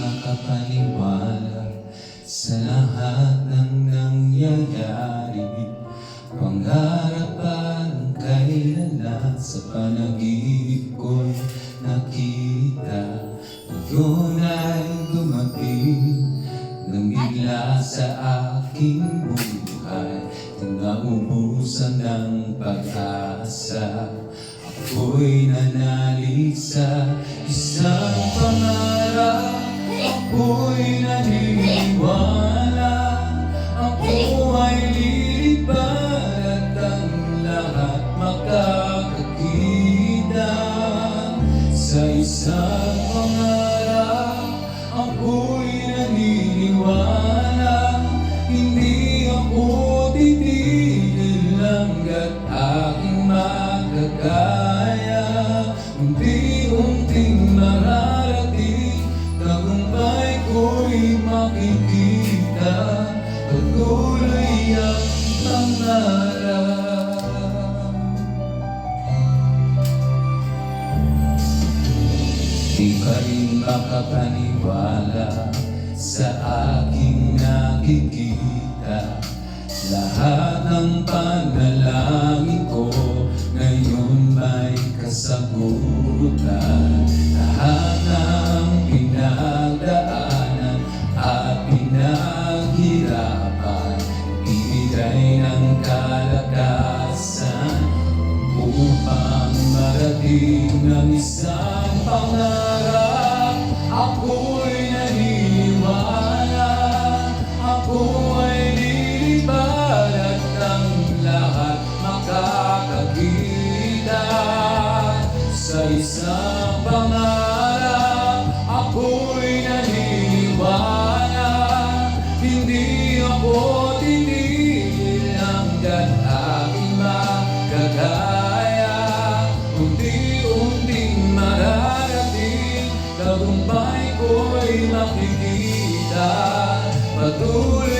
Makapaniwala sa lahat ng nangyayari sa panaginip ko'y nakita Yun ay dumating nang bigla sa aking buhay. Naubusan ng pag-asa Ako'y nanalig sa isang pangarap. Ako'y naniniwala Ang pangarap Di ka rin makapaniwala sa aking nakikita. Lahat ng panalangin ko ngayon may kasagutan. Lahat ng pinagdaanan at ng kalakasan upang marating ang isang pangarap. Ako'y naniniwala Ako ay lilipad at ang lahat makakakita Sa isang magagaya Unti-unting mararating. Tagumpay ko'y makikita. Patuloy